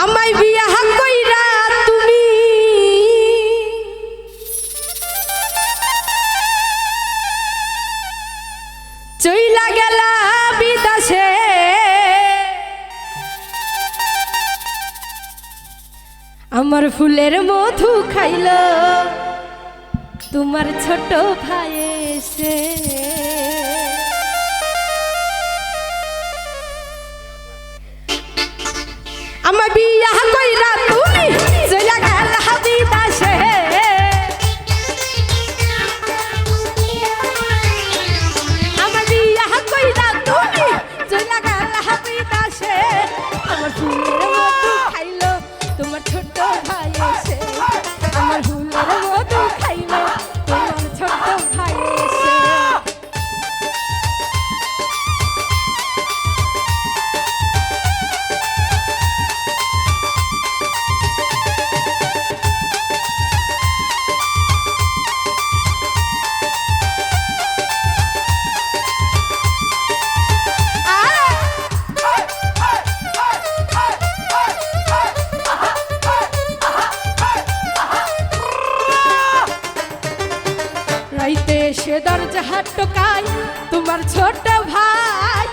আমায় বিয়া কইরা তুমি? চইলা গেলা বিদাসে আমার ফুলের মধু খাইল তোমার ছোট ভাই এসে। সে দরজা হাট টোকাই তোমার ছোট ভাই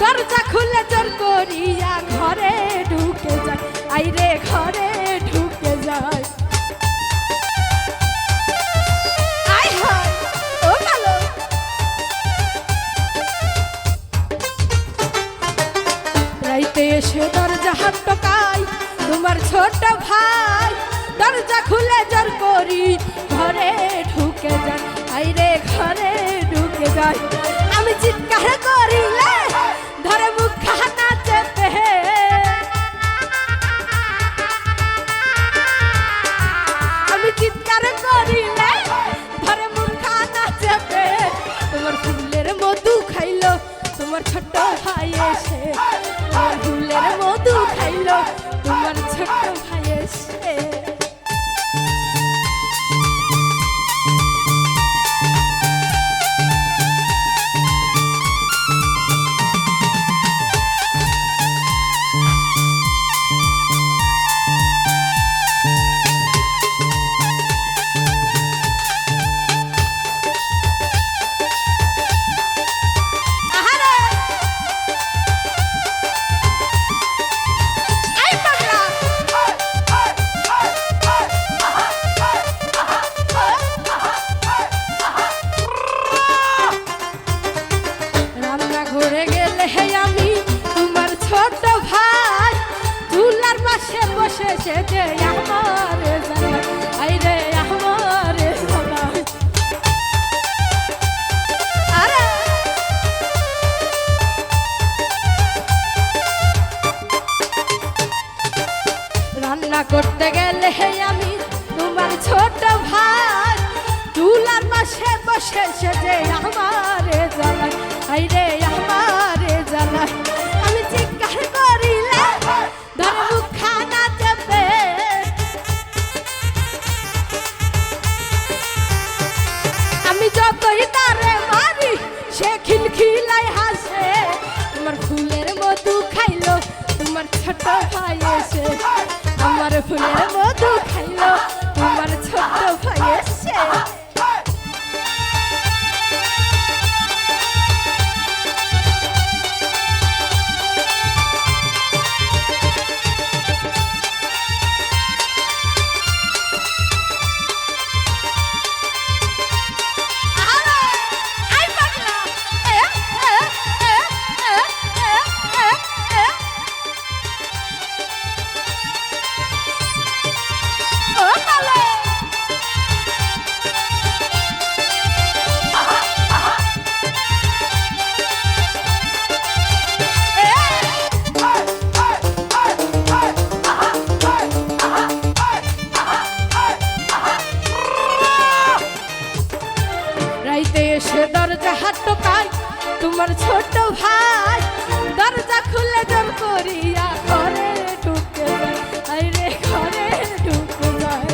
দরজা খুলে জোর করিয়া ঘরে ঢুকে যায়। আইরে ঘরে ঢুকে যায়। এসে দরজা হাট টোকাই তোমার ছোট ভাই দরজা খুলে জোর করি যায়। আমি চিৎকার করিলে ধরে মুখ খানা চেপে। আমি চিৎকার করিলে ধরে মুখ খানা চেপে। তোমার ফুলের মধু খাইলো, তোমার ছোট ভাই এসে। আমার ফুলের মধু খাইলো, তোমার ছোট যে আমার আইরে আমার রান্না করতে গেলে আমি তোমার ছোট ভাই চুলার পাশে বসে সে যে আমারে আইরে ভাই আমার ফুলের মধু খাইলো। তোমার ছোট ভাই, দরজা খুলে জোর করিয়া ঘরে ঢুকে যায়। আইরে ঘরে ঢুকে যায়।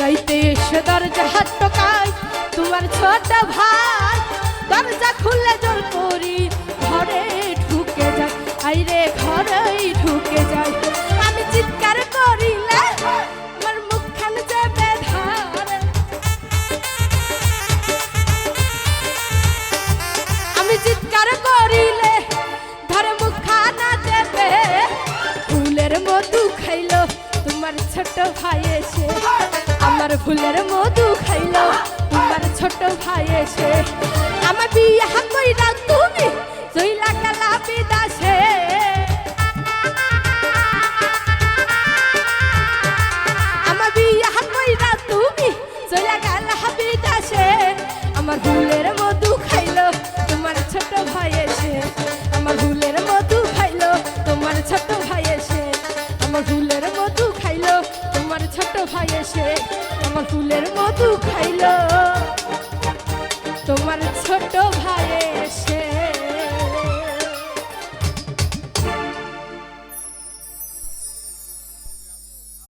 রাইতে এসে দরজা হাত টোকাই তোমার ছোট ভাই, দরজা খুলে জোর করি ঘরে ঢুকে যায়। আইরে করিলে ধরে মুখানা দেবে। ফুলের মধু খাইলো তোমার ছোট ভাই এসে। আমার ফুলের মধু খাইলো তোমার ছোট ভাই এসে। আমার বিয়ে কইরা তুমি জইলা কালা বিদাসে। আমার বিয়া কইরা তুমি চলে গেল বিদাসে। আমার ফুলের ছোট ভাই এসে, আমার ফুলের মধু খাইলো, তোমার ছোট ভাই এসে। আমার ফুলের মধু খাইলো, তোমার ছোট ভাই এসে। আমার ফুলের মধু খাইলো, তোমার ছোট ভাই এসে।